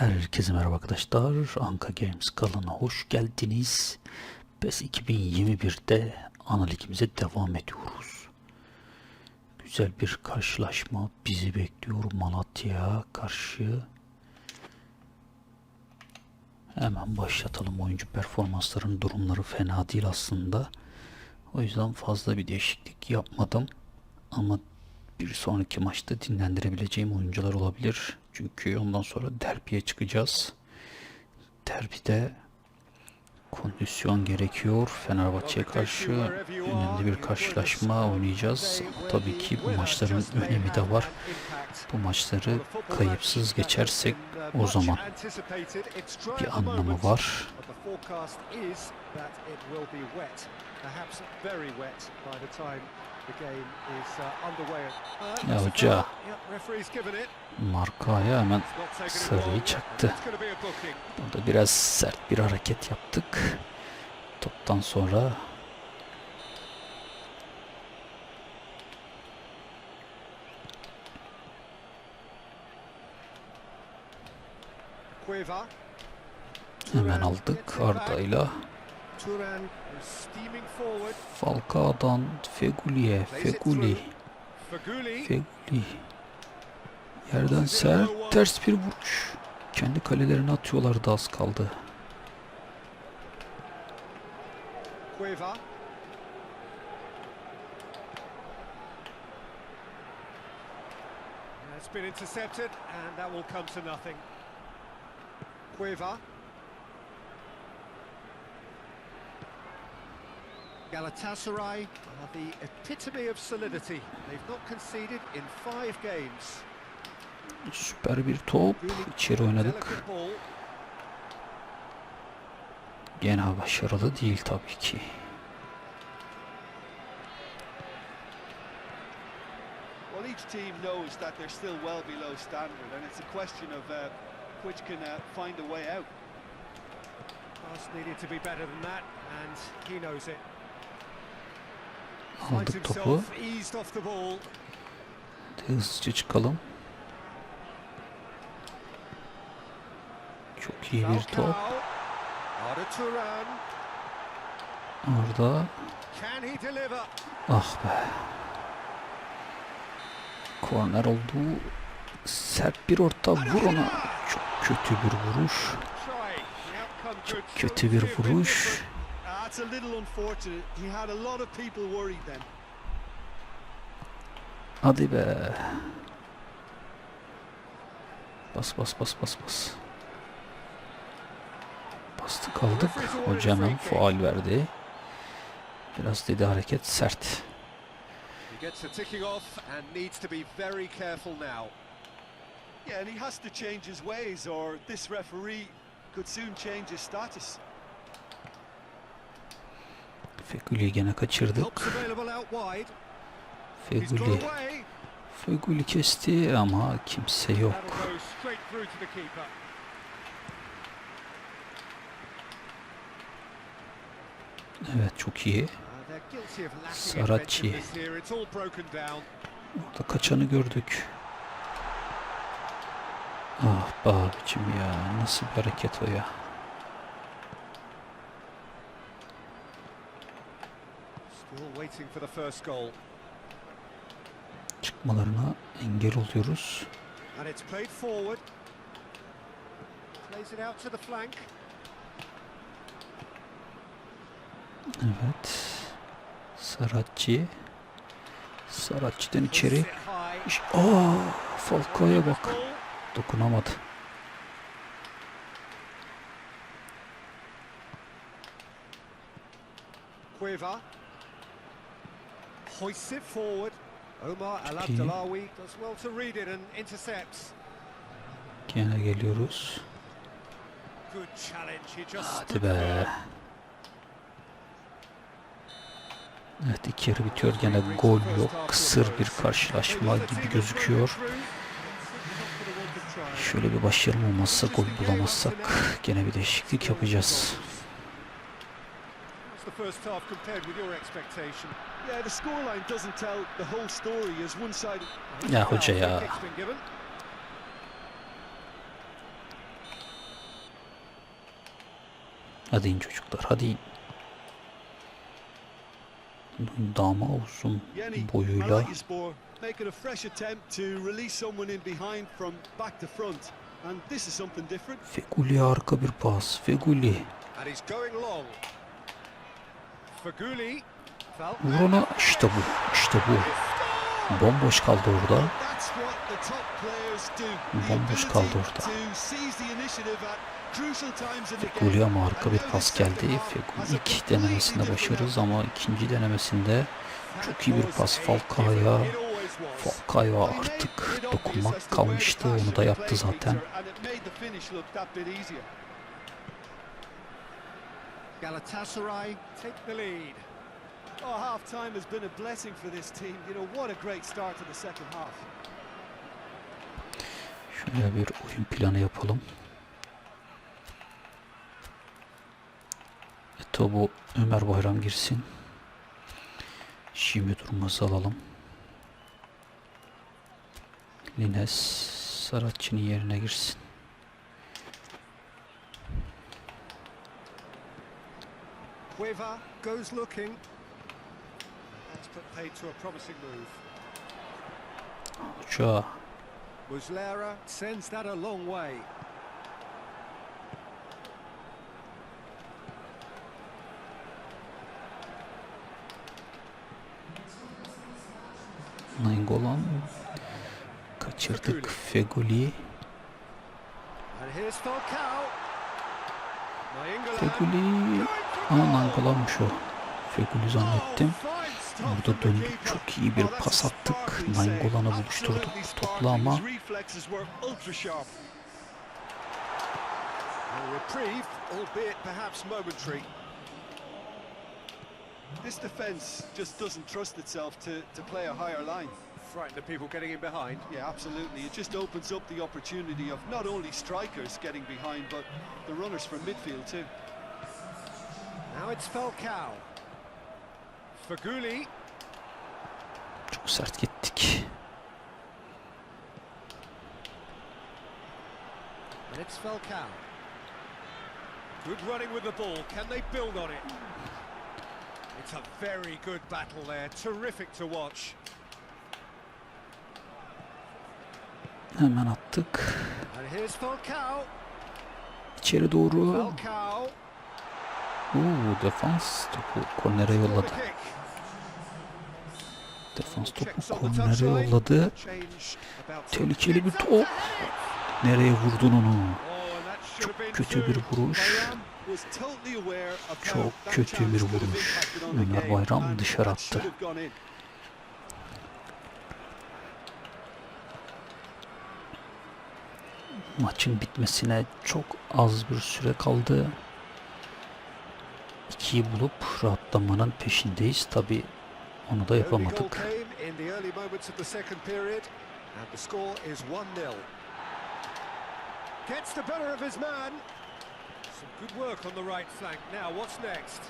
Herkese merhaba arkadaşlar. Anka Games kanalına hoş geldiniz. PES 2021'de analikimize devam ediyoruz. Güzel bir karşılaşma bizi bekliyor Malatya'ya karşı. Hemen başlatalım. Oyuncu performanslarının durumları fena değil aslında. O yüzden fazla bir değişiklik yapmadım. Ama bir sonraki maçta dinlendirebileceğim oyuncular olabilir. Çünkü ondan sonra derbiye çıkacağız. Derbide kondisyon gerekiyor. Fenerbahçe'ye karşı önemli bir karşılaşma oynayacağız. Ama tabii ki bu maçların önemi de var. Bu maçları kayıpsız geçersek o zaman bir anlamı var. Ya hoca. Markaya hemen sarıyı çaktı. Burada biraz sert bir hareket yaptık. Toptan sonra hemen aldık. Arda'yla. Falcao'dan Feguli'ye, Feguli, Feguli. Yerden sert ters bir vuruş. Kendi kalelerine atıyorlardı az kaldı. Cueva. It's been intercepted and that will come to nothing. Cueva. Galatasaray are the epitome of solidity. They've not conceded in five games. Süper bir top. İçeri oynadık. Gene başarılı değil tabii ki. Well, each team knows that they're still well below standard, and it's a question of uh, which can uh, find a way out. Pass needed to be better than that and he knows it. Aldık topu. hızlıca çıkalım. Çok iyi bir top. Orada. Ah be. Korner oldu. Sert bir orta vur ona. Çok kötü bir vuruş. Çok kötü bir vuruş. It's a little unfortunate. He had a lot of people worried then. Hadi be. Bas bas bas bas bas. Bastık aldık. Hoca hemen faal verdi. Biraz dedi hareket sert. He gets the ticking off and needs to be very careful now. Yeah, and he has to change his ways, or this referee could soon change his status. Fegüli'yi gene kaçırdık. Fegüli. Fegüli kesti ama kimse yok. Evet çok iyi. Lacking Saracchi. Orada kaçanı gördük. Ah be abicim ya. Nasıl bir hareket o ya. Still waiting for the first goal. Çıkmalarına engel oluyoruz. Evet. Saratçı. Saratçı'dan içeri. Aa, Falcao'ya bak. Dokunamadı. Cueva. Hoists it forward. Omar Al. Abdelawi does well to read it and intercepts. Gene geliyoruz. Good challenge. He just Hadi be. Evet iki yarı bitiyor. Gene gol yok. Kısır bir karşılaşma gibi gözüküyor. Şöyle bir başarım olmazsa gol bulamazsak gene bir değişiklik yapacağız. What's the first half compared with your expectation? Yeah, the scoreline doesn't tell the whole story as one-sided. Ya hoca ya. Hadi in çocuklar hadi in. Dama I boyuyla. Making a fresh attempt to release someone in behind from back to front. And this is something different. Feguli harika bir pas. Feguli. And he's going long. Vur ona. İşte bu. İşte bu. Bomboş kaldı orada. Bomboş kaldı orada. ama harika bir pas geldi. a ilk denemesinde outcome. ama ikinci denemesinde çok iyi bir pas Falcao'ya. Falcao artık dokunmak kalmıştı. Onu da yaptı zaten. Victor, and it made the finish look that bit easier. Galatasaray take the lead. Oh, half time has been a blessing for this team. You know, what a great start to the second half. Şöyle bir oyun planı yapalım. Etobo Ömer Bayram girsin. Şimdi durmazı alalım. Lines Saratçı'nın yerine girsin. Cueva goes looking. That's put paid to a promising move. Hoca Muslera sends that a long way. Nainggolan kaçırdık. Feguli. Feguli Aa Nainggolan'mış o. Feguli zannettim. Burada döndük. Çok iyi bir pas attık. Nainggolan'ı buluşturduk topla ama. This defence just doesn't trust itself to, to play a higher line. Frighten the people getting in behind. Yeah, absolutely. It just opens up the opportunity of not only strikers getting behind, but the runners from midfield too. Now it's Falcao. Faguli. çok sert gittik. And it's Falcao. Good running with the ball. Can they build on it? It's a very good battle there. Terrific to watch. Hemen attık. And here's Falcao. İçeri doğru. Falcao. Oo, defans topu kornere yolladı. Defans topu kornere yolladı. Tehlikeli bir top. Nereye vurdun onu? Oh, Çok kötü bir vuruş. Çok kötü bir vuruş. Ömer Bayram dışarı attı. Maçın bitmesine çok az bir süre kaldı. İkiyi bulup rahatlamanın peşindeyiz. Tabi onu da yapamadık. came in the early moments of the second period, and the score is 1-0. Gets the better of his man. Some good work on the right flank. Now, what's next?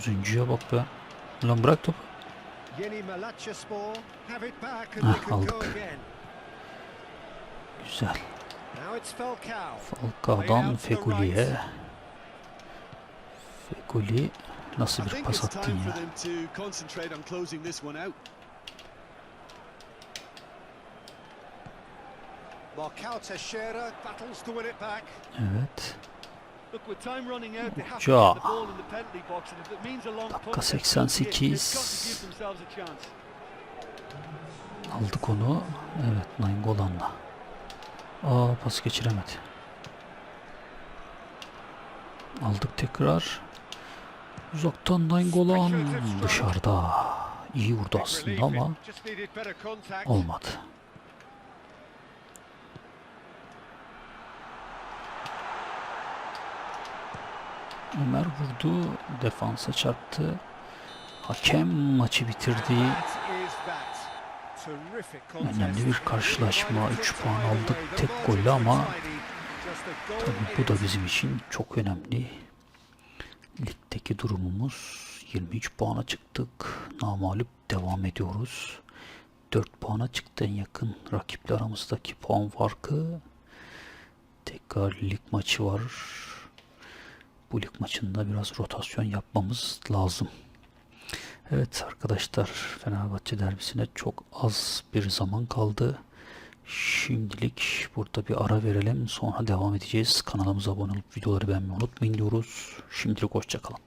Züncü'ye bak be. Ulan bırak topu. Ah, aldık. Güzel. Now it's Falcao. Falcao'dan Feguli'ye. Feguli nasıl bir pas attın ya. Evet. Look, with time running out, they have Hoca. to get the ball in the penalty box, and if it means a long Dakika punt, that's 88. they've got to give themselves a chance. Aldık onu. Evet Nainggolan'la. Aa pas geçiremedi. Aldık tekrar. Uzaktan Nainggolan dışarıda. İyi vurdu aslında ama olmadı. Ömer vurdu. Defansa çarptı. Hakem maçı bitirdi. Önemli bir karşılaşma. Right 3 to puan aldık tek golle ama tabii bu da bizim için çok önemli. Ligdeki durumumuz 23 puana çıktık. Namalip devam ediyoruz. 4 puana çıktı en yakın rakiple aramızdaki puan farkı. Tekrar lig maçı var. bu lig maçında biraz rotasyon yapmamız lazım. Evet arkadaşlar Fenerbahçe derbisine çok az bir zaman kaldı. Şimdilik burada bir ara verelim sonra devam edeceğiz. Kanalımıza abone olup videoları beğenmeyi unutmayın diyoruz. Şimdilik hoşçakalın.